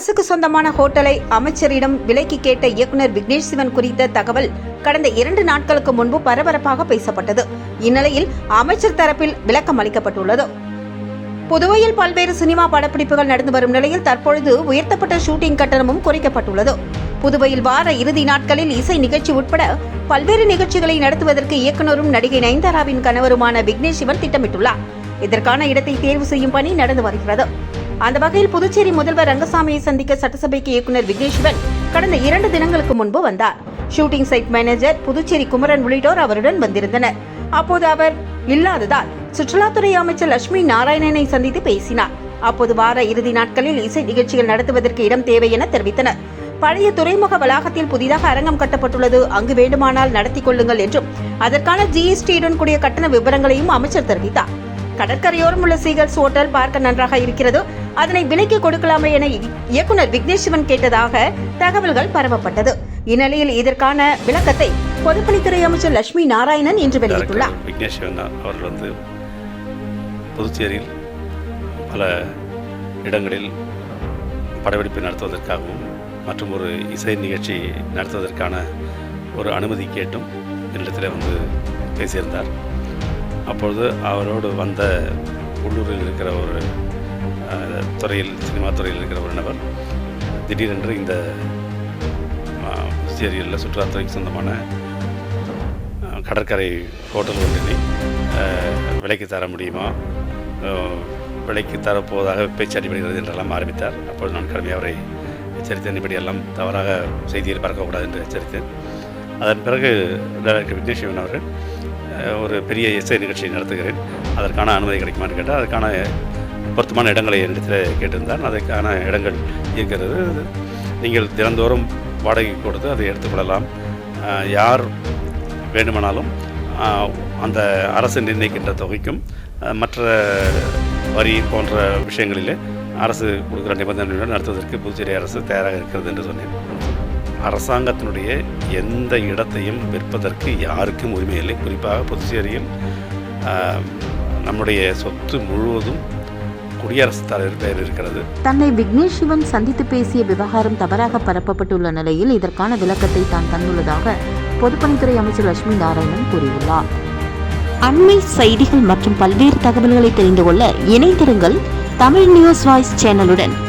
அரசுக்கு சொந்தமான ஹோட்டலை அமைச்சரிடம் விலைக்கு கேட்ட இயக்குனர் விக்னேஷ் சிவன் குறித்த தகவல் கடந்த இரண்டு நாட்களுக்கு முன்பு பரபரப்பாக பேசப்பட்டது. இந்நிலையில் அமைச்சர் தரப்பில் விளக்கம் அளிக்கப்பட்டுள்ளது. புதுவையில் பல்வேறு சினிமா படப்பிடிப்புகள் நடந்து வரும் நிலையில் தற்பொழுது உயர்த்தப்பட்ட ஷூட்டிங் கட்டணமும் குறைக்கப்பட்டுள்ளது. புதுவையில் வார இறுதி நாட்களில் இசை நிகழ்ச்சி உட்பட பல்வேறு நிகழ்ச்சிகளை நடத்துவதற்கு இயக்குனரும் நடிகை நயன்தாராவின் கணவருமான விக்னேஷ் சிவன் திட்டமிட்டுள்ளார். இதற்கான இடத்தை தேர்வு செய்யும் பணி நடந்து வருகிறது. அந்த வகையில் புதுச்சேரி முதல்வர் ரங்கசாமியை சந்திக்க சட்டசபைக்கு இயக்குனர் விக்னேஸ்வரன் கடந்த இரண்டு தினங்களுக்கு முன்பு வந்தார். Shooting site manager Puducherry Kumaran உள்ளிட்டோர் அவருடன் வந்திருந்தனர். அப்போது அவர் இல்லாததால் சுற்றுலாத்துறை அமைச்சர் லட்சுமி நாராயணனை சந்தித்து பேசினார். அப்போது வார இறுதி நாட்களில் இசை நிகழ்ச்சிகள் நடத்துவதற்கு இடம் தேவை என தெரிவித்தனர். பழைய துறைமுக வளாகத்தில் புதிதாக அரங்கம் கட்டப்பட்டுள்ளது. அங்கு வேண்டுமானால் நடத்தி கொள்ளுங்கள் என்றும் அதற்கான ஜிஎஸ்டியுடன் கூடிய கட்டண விவரங்களையும் அமைச்சர் தெரிவித்தார். கடற்கரையோரம் உள்ள சீகல்ஸ் ஹோட்டல் பார்க்க நன்றாக இருக்கிறது. அதனை விலைக்கு கொடுக்கலாமே என இயக்குனர் விக்னேஷ் சிவன் கேட்டதாக தகவல்கள் பரவப்பட்டது. இந்நிலையில் இதற்கான விளக்கத்தை பொதுப்பணித்துறை அமைச்சர் லட்சுமி நாராயணன் இன்று வெளியிட்டுள்ளார். விக்னேஷ் சிவன் அவர்கள் வந்து புதுச்சேரியில் பல இடங்களில் படப்பிடிப்பு நடத்துவதற்காகவும் மற்றும் ஒரு இசை நிகழ்ச்சி நடத்துவதற்கான ஒரு அனுமதி கேட்டும் என்னிடத்தில் வந்து பேசியிருந்தார். அப்பொழுது அவரோடு வந்த உள்ளூரில் இருக்கிற ஒரு துறையில் சினிமா துறையில் இருக்கிற ஒரு நபர். திடீரென்று இந்த அஹ், சுற்றுலாத்துறைக்கு சொந்தமான கடற்கரை ஹோட்டல் ஒன்றினை விலைக்கு தர முடியுமா? விலைக்கு தரப்போவதாக பேச்சு அடிபடுகிறது என்றெல்லாம் ஆரம்பித்தார் அப்பொழுது நான் கடுமையாக அவரை எச்சரித்தேன். இப்படியெல்லாம் தவறாக செய்தியில் பறக்கக்கூடாது என்று எச்சரித்தேன். அதன் பிறகு டைரக்டர் விக்னேஷ் சிவன் அவர்கள் ஒரு பெரிய இசை நிகழ்ச்சியை நடத்துகிறேன். அதற்கான அனுமதி கிடைக்குமான்னு கேட்டால் அதற்கான பொருத்தமான இடங்களை என்னிடத்தில் கேட்டிருந்தார். அதற்கான இடங்கள் இருக்கிறது. நீங்கள் தினந்தோறும் வாடகை கொடுத்து அதை எடுத்துக்கொள்ளலாம் யார் வேண்டுமானாலும் அந்த அரசு நிர்ணயிக்கின்ற தொகைக்கும் மற்ற வரி போன்ற விஷயங்களிலே அரசு கொடுக்குற நிபந்தனைகளுடன் நடத்துவதற்கு புதுச்சேரி அரசு தயாராக இருக்கிறது என்று சொன்னேன். அரசாங்கத்தினுடைய எந்த இடத்தையும் விற்பதற்கு யாருக்கும் உரிமை இல்லை. குறிப்பாக புதுச்சேரியில் நம்முடைய சொத்து முழுவதும் குடியரசுத் தலைவர் பெயர் இருக்கிறது. தன்னை விக்னேஷ் சிவன் சந்தித்து பேசிய விவகாரம் தவறாக பரப்பப்பட்டுள்ள நிலையில் இதற்கான விளக்கத்தை தான் தந்துள்ளதாக பொதுப்பணித்துறை அமைச்சர் லட்சுமி நாராயணன் கூறியுள்ளார். அண்மை செய்திகள் மற்றும் பல்வேறு தகவல்களை தெரிந்து கொள்ள இணைந்திருங்கள் தமிழ் நியூஸ் வாய்ஸ் சேனலுடன்.